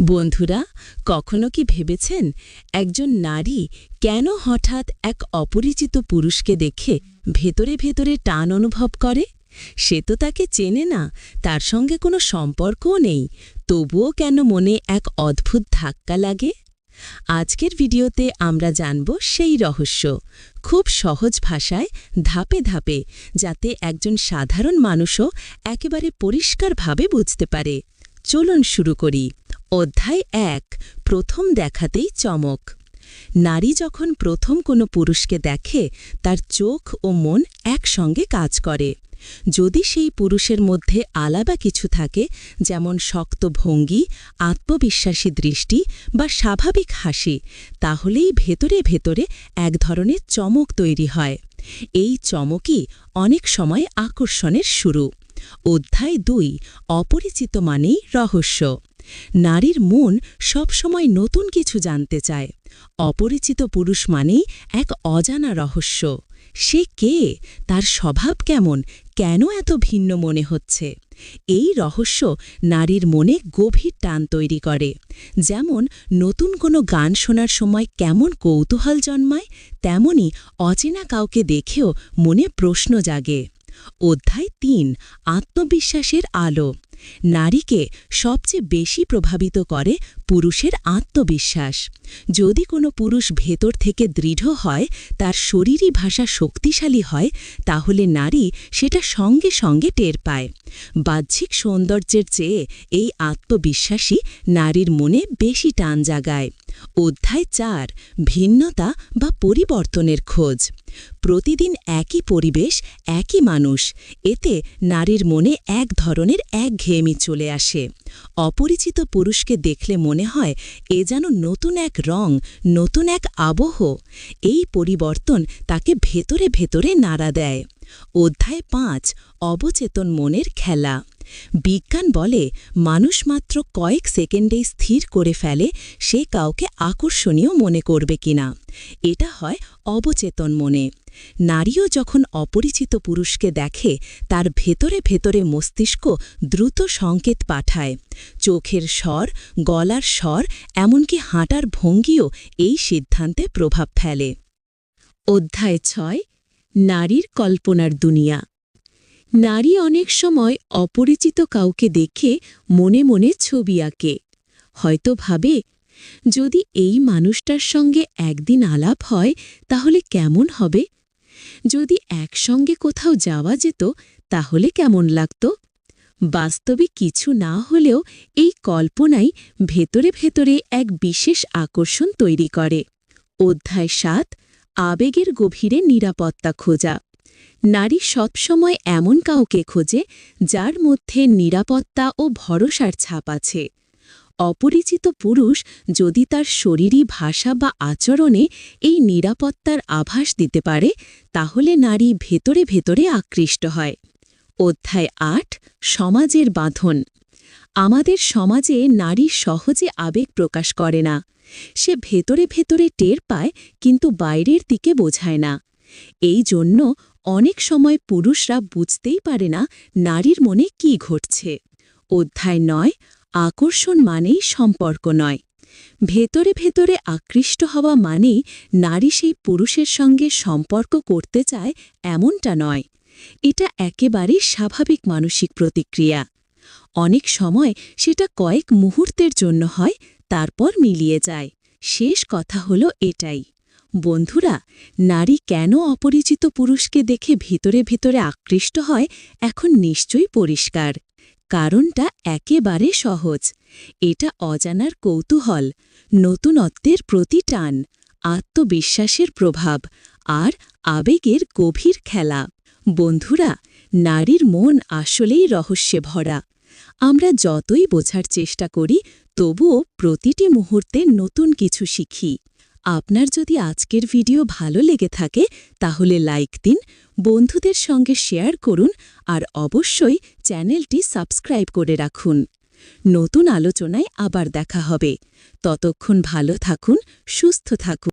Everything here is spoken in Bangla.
বন্ধুরা, কখনো কি ভেবেছেন একজন নারী কেন হঠাৎ এক অপরিচিত পুরুষকে দেখে ভেতরে ভেতরে টান অনুভব করে? সে তো তাকে চেনে না, তার সঙ্গে কোনো সম্পর্কও নেই, তবুও কেন মনে এক অদ্ভুত ধাক্কা লাগে? আজকের ভিডিওতে আমরা জানব সেই রহস্য, খুব সহজ ভাষায় ধাপে ধাপে, যাতে একজন সাধারণ মানুষও একেবারে পরিষ্কারভাবে বুঝতে পারে। চলুন শুরু করি। অধ্যায় এক, প্রথম দেখাতেই চমক। নারী যখন প্রথম কোনো পুরুষকে দেখে, তার চোখ ও মন একসঙ্গে কাজ করে। যদি সেই পুরুষের মধ্যে আলাদা কিছু থাকে, যেমন শক্ত ভঙ্গি, আত্মবিশ্বাসী দৃষ্টি বা স্বাভাবিক হাসি, তাহলেই ভেতরে ভেতরে এক ধরনের চমক তৈরি হয়। এই চমকই অনেক সময় আকর্ষণের শুরু। অধ্যায় দুই, অপরিচিত মানেই রহস্য। নারীর মন সবসময় নতুন কিছু জানতে চায়। অপরিচিত পুরুষ মানেই এক অজানা রহস্য। সে কে? তার স্বভাব কেমন? কেন এত ভিন্ন মনে হচ্ছে? এই রহস্য নারীর মনে গভীর টান তৈরি করে। যেমন, নতুন কোনো গান শোনার সময় কেমন কৌতূহল জন্মায়, তেমনি অচেনা কাউকে দেখেও মনে প্রশ্ন জাগে। অধ্যায় তিন, আত্মবিশ্বাসের আলো। নারীকে সবচেয়ে বেশি প্রভাবিত করে পুরুষের আত্মবিশ্বাস। যদি কোনো পুরুষ ভেতর থেকে দৃঢ় হয়, তার শরীরী ভাষা শক্তিশালী হয়, তাহলে নারী সেটা সঙ্গে সঙ্গে টের পায়। বাহ্যিক সৌন্দর্যের চেয়ে এই আত্মবিশ্বাসী নারীর মনে বেশি টান জাগায়। অধ্যায় চার, ভিন্নতা বা পরিবর্তনের খোঁজ। প্রতিদিন একই পরিবেশ একই মানুষ। এতে নারীর মনে এক ধরনের একঘেয়েমি চলে আসে। অপরিচিত পুরুষকে দেখলে মনে হয় এ যেন নতুন এক রং, নতুন এক আবহ। এই পরিবর্তন তাকে ভেতরে ভেতরে নাড়া দেয়। অধ্যায় পাঁচ, অবচেতন মনের খেলা। বিজ্ঞান বলে, মানুষ মাত্র কয়েক সেকেন্ডেই স্থির করে ফেলে সে কাউকে আকর্ষণীয় মনে করবে কিনা। এটা হয় অবচেতন মনে। নারীও যখন অপরিচিত পুরুষকে দেখে, তার ভেতরে ভেতরে মস্তিষ্ক দ্রুত সংকেত পাঠায়। চোখের স্বর, গলার স্বর, এমনকি হাঁটার ভঙ্গিও এই সিদ্ধান্তে প্রভাব ফেলে। অধ্যায় ছয়, নারীর কল্পনার দুনিয়া। নারী অনেক সময় অপরিচিত কাউকে দেখে মনে মনে ছবি আঁকে। হয়তো ভাবে, যদি এই মানুষটার সঙ্গে একদিন আলাপ হয়, তাহলে কেমন হবে? যদি একসঙ্গে কোথাও যাওয়া যেত, তাহলে কেমন লাগত? বাস্তবে কিছু না হলেও এই কল্পনাই ভেতরে ভেতরে এক বিশেষ আকর্ষণ তৈরি করে। অধ্যায় সাত, আবেগের গভীরে নিরাপত্তা খোঁজা। নারী সবসময় এমন কাউকে খোঁজে, যার মধ্যে নিরাপত্তা ও ভরসার ছাপ আছে। অপরিচিত পুরুষ যদি তার শরীরী ভাষা বা আচরণে এই নিরাপত্তার আভাস দিতে পারে, তাহলে নারী ভেতরে ভেতরে আকৃষ্ট হয়। অধ্যায় আট, সমাজের বাঁধন। আমাদের সমাজে নারী সহজে আবেগ প্রকাশ করে না। সে ভেতরে ভেতরে টের পায়, কিন্তু বাইরের দিকে বোঝায় না। এই জন্য অনেক সময় পুরুষরা বুঝতেই পারে না নারীর মনে কি ঘটছে। অধ্যায় নয় আকর্ষণ মানেই সম্পর্ক নয়। ভেতরে ভেতরে আকৃষ্ট হওয়া মানেই নারী সেই পুরুষের সঙ্গে সম্পর্ক করতে চায় এমনটা নয়। এটা একেবারেই স্বাভাবিক মানসিক প্রতিক্রিয়া। অনেক সময় সেটা কয়েক মুহূর্তের জন্য হয়, তারপর মিলিয়ে যায়। শেষ কথা হলো এটাই। বন্ধুরা, নারী কেন অপরিচিত পুরুষকে দেখে ভিতরে ভিতরে আকৃষ্ট হয়, এখন নিশ্চয়ই পরিষ্কার। কারণটা একেবারে সহজ। এটা অজানার কৌতূহল, নতুনত্বের প্রতি টান, আত্মবিশ্বাসের প্রভাব আর আবেগের গভীর খেলা। বন্ধুরা, নারীর মন আসলেই রহস্যে ভরা আমরা যতই বোঝার চেষ্টা করি, তবুও প্রতিটি মুহূর্তে নতুন কিছু শিখি। আপনার যদি আজকের ভিডিও ভালো লেগে থাকে, তাহলে লাইক দিন, বন্ধুদের সঙ্গে শেয়ার করুন, আর অবশ্যই চ্যানেলটি সাবস্ক্রাইব করে রাখুন। নতুন আলোচনায় আবার দেখা হবে। ততক্ষণ ভালো থাকুন, সুস্থ থাকুন।